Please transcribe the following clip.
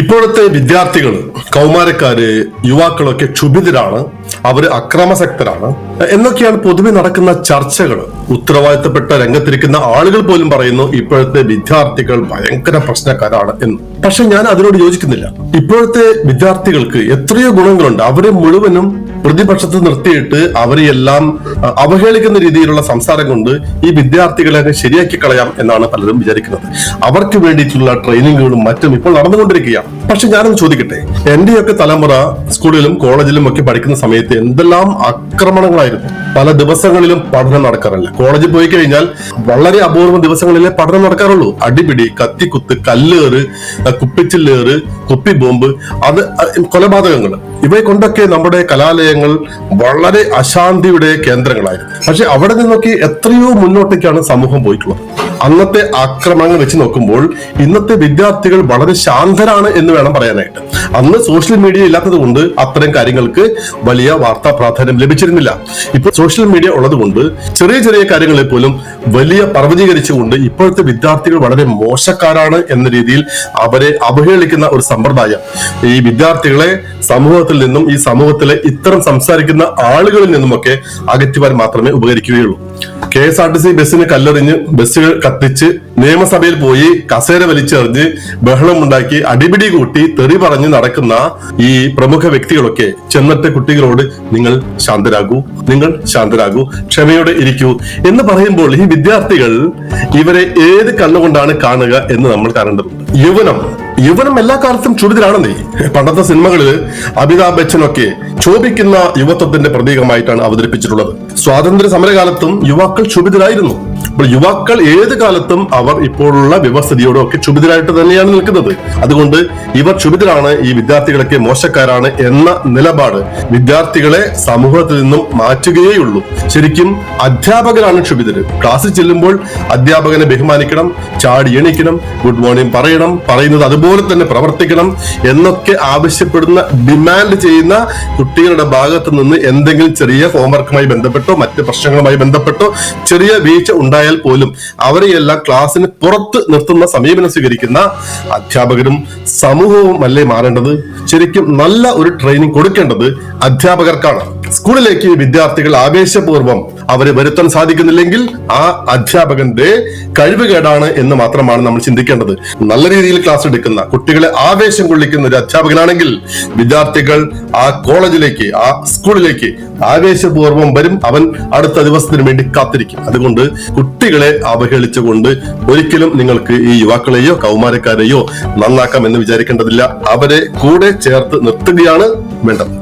ഇപ്പോഴത്തെ വിദ്യാർത്ഥികൾ കൗമാരക്കാര് യുവാക്കളൊക്കെ ക്ഷുഭിതരാണ് അവർ അക്രമസക്തരാണ്. എന്നൊക്കെയാണ് പൊതുവെ നടക്കുന്ന ചർച്ചകൾ ഉത്തരവാദിത്തപ്പെട്ട രംഗത്തിരിക്കുന്ന ആളുകൾ പോലും പറയുന്നു ഇപ്പോഴത്തെ വിദ്യാർത്ഥികൾ ഭയങ്കര പ്രശ്നക്കാരാണ് എന്ന്. പക്ഷെ ഞാൻ അതിനോട് യോജിക്കുന്നില്ല. ഇപ്പോഴത്തെ വിദ്യാർത്ഥികൾക്ക് എത്രയോ ഗുണങ്ങളുണ്ട്. അവരെ മുഴുവനും പ്രതിപക്ഷത്ത് നിർത്തിയിട്ട് അവരെയെല്ലാം അവഹേളിക്കുന്ന രീതിയിലുള്ള സംസാരം കൊണ്ട് ഈ വിദ്യാർത്ഥികളെ ശരിയാക്കി കളയാം എന്നാണ് പലരും വിചാരിക്കുന്നത്. അവർക്ക് വേണ്ടിയിട്ടുള്ള ട്രെയിനിങ്ങുകളും മറ്റും ഇപ്പോൾ നടന്നുകൊണ്ടിരിക്കുകയാണ്. പക്ഷെ ഞാനൊന്ന് ചോദിക്കട്ടെ? എന്റെയൊക്കെ തലമുറ സ്കൂളിലും കോളേജിലും ഒക്കെ പഠിക്കുന്ന സമയത്ത് എന്തെല്ലാം ആക്രമണങ്ങളായിരുന്നു? പല ദിവസങ്ങളിലും പഠനം നടക്കാറില്ല. കോളേജിൽ പോയി കഴിഞ്ഞാൽ വളരെ അപൂർവ ദിവസങ്ങളിലെ പഠനം നടക്കാറുള്ളൂ. അടിപിടി കത്തിക്കുത്ത് കല്ലേറ് കുപ്പിച്ചില്ലേറ് കുപ്പി ബോംബ് അത് കൊലപാതകങ്ങൾ. ഇവയെ കൊണ്ടൊക്കെ നമ്മുടെ കലാലയങ്ങൾ വളരെ അശാന്തിയുടെ കേന്ദ്രങ്ങളായിരുന്നു. പക്ഷെ അവിടെ നിന്നൊക്കെ എത്രയോ മുന്നോട്ടേക്കാണ് സമൂഹം പോയിട്ടുള്ളത്. അന്നത്തെ ആക്രമണങ്ങൾ വെച്ച് നോക്കുമ്പോൾ ഇന്നത്തെ വിദ്യാർത്ഥികൾ വളരെ ശാന്തരാണ് എന്ന് വേണം പറയാനായിട്ട്. അന്ന് സോഷ്യൽ മീഡിയ ഇല്ലാത്തത് കൊണ്ട് അത്തരം കാര്യങ്ങൾക്ക് വലിയ വാർത്താ പ്രാധാന്യം ലഭിച്ചിരുന്നില്ല. ഇപ്പോൾ സോഷ്യൽ മീഡിയ ഉള്ളത് കൊണ്ട് ചെറിയ ചെറിയ കാര്യങ്ങളെ പോലും വലിയ പർവതീകരിച്ചുകൊണ്ട് ഇപ്പോഴത്തെ വിദ്യാർത്ഥികൾ വളരെ മോശക്കാരാണ് എന്ന രീതിയിൽ അവരെ അവഹേളിക്കുന്ന ഒരു സമ്പ്രദായം. ഈ വിദ്യാർത്ഥികളെ സമൂഹത്തിൽ നിന്നും ഈ സമൂഹത്തിലെ ഇത്തരം സംസാരിക്കുന്ന ആളുകളിൽ നിന്നുമൊക്കെ അകറ്റുവാൻ മാത്രമേ ഉപകരിക്കുകയുള്ളൂ. K S R T C ബസ്സിന് കല്ലെറിഞ്ഞ് ബസ്സുകൾ കത്തിച്ച് നിയമസഭയിൽ പോയി കസേര വലിച്ചെറിഞ്ഞ് ബഹളമുണ്ടാക്കി അടിപിടി കൂട്ടി തെറി പറഞ്ഞ് നടക്കുന്ന ഈ പ്രമുഖ വ്യക്തികളൊക്കെ ചെന്നിട്ട് കുട്ടികളോട് നിങ്ങൾ ശാന്തരാകൂ നിങ്ങൾ ശാന്തരാകൂ ക്ഷമയോടെ ഇരിക്കൂ എന്ന് പറയുമ്പോൾ ഈ വിദ്യാർത്ഥികൾ ഇവരെ ഏത് കണ്ണുകൊണ്ടാണ് കാണുക എന്ന് നമ്മൾ കാണേണ്ടതുണ്ട്. യുവനം യുവനം എല്ലാ കാലത്തും ചുടിതിലാണെന്നേ. പണ്ടത്തെ സിനിമകളിൽ അമിതാഭ് ബച്ചനൊക്കെ ചോദിക്കുന്ന യുവത്വത്തിന്റെ പ്രതീകമായിട്ടാണ് അവതരിപ്പിച്ചിട്ടുള്ളത്. സ്വാതന്ത്ര്യ സമരകാലത്തും യുവാക്കൾ ക്ഷുഭിതരായിരുന്നു അപ്പോൾ യുവാക്കൾ ഏത് കാലത്തും അവർ ഇപ്പോഴുള്ള വ്യവസ്ഥിതിയോടും ഒക്കെ ക്ഷുഭിതരായിട്ട് തന്നെയാണ് നിൽക്കുന്നത്. അതുകൊണ്ട് ഇവർ ക്ഷുഭിതരാണ് ഈ വിദ്യാർത്ഥികളൊക്കെ മോശക്കാരാണ് എന്ന നിലപാട് വിദ്യാർത്ഥികളെ സമൂഹത്തിൽ നിന്നും മാറ്റുകയേയുള്ളൂ. ശരിക്കും അധ്യാപകരാണ് ക്ഷുഭിതര് ക്ലാസ്സിൽ ചെല്ലുമ്പോൾ അധ്യാപകനെ ബഹുമാനിക്കണം ചാടി എണീക്കണം ഗുഡ് മോർണിംഗ് പറയണം പറയുന്നത് അതുപോലെ തന്നെ പ്രവർത്തിക്കണം എന്നൊക്കെ ആവശ്യപ്പെടുന്ന ഡിമാൻഡ് ചെയ്യുന്ന കുട്ടികളുടെ ഭാഗത്ത് നിന്ന് എന്തെങ്കിലും ചെറിയ ഹോംവർക്കുമായി ബന്ധപ്പെട്ടോ മറ്റ് പ്രശ്നങ്ങളുമായി ബന്ധപ്പെട്ടോ ചെറിയ വീഴ്ച ഉണ്ടായാൽ പോലും അവരെയെല്ലാം ക്ലാസ്സിന് പുറത്ത് നിർത്തുന്ന സമീപനം സ്വീകരിക്കുന്ന അധ്യാപകരും സമൂഹവും അല്ലേ മാറേണ്ടത്? ശരിക്കും നല്ല ഒരു ട്രെയിനിങ് കൊടുക്കേണ്ടത് അധ്യാപകർക്കാണ്. സ്കൂളിലേക്ക് വിദ്യാർത്ഥികൾ ആവേശപൂർവം അവരെ വരുത്താൻ സാധിക്കുന്നില്ലെങ്കിൽ ആ അധ്യാപകന്റെ കഴിവുകേടാണ് എന്ന് മാത്രമാണ് നമ്മൾ ചിന്തിക്കേണ്ടത്. നല്ല രീതിയിൽ ക്ലാസ് എടുക്കുന്ന കുട്ടികളെ ആവേശം കൊള്ളിക്കുന്ന ഒരു അധ്യാപകനാണെങ്കിൽ വിദ്യാർത്ഥികൾ ആ കോളേജിലേക്ക് ആ സ്കൂളിലേക്ക് ആവേശപൂർവം വരും. അവൻ അടുത്ത ദിവസത്തിന് വേണ്ടി കാത്തിരിക്കും. അതുകൊണ്ട് കുട്ടികളെ അവഹേളിച്ചുകൊണ്ട് ഒരിക്കലും നിങ്ങൾക്ക് ഈ യുവാക്കളെയോ കൗമാരക്കാരെയോ നന്നാക്കാം എന്ന് വിചാരിക്കേണ്ടതില്ല. അവരെ കൂടെ ചേർത്ത് നിർത്തുകയാണ് വേണ്ടത്.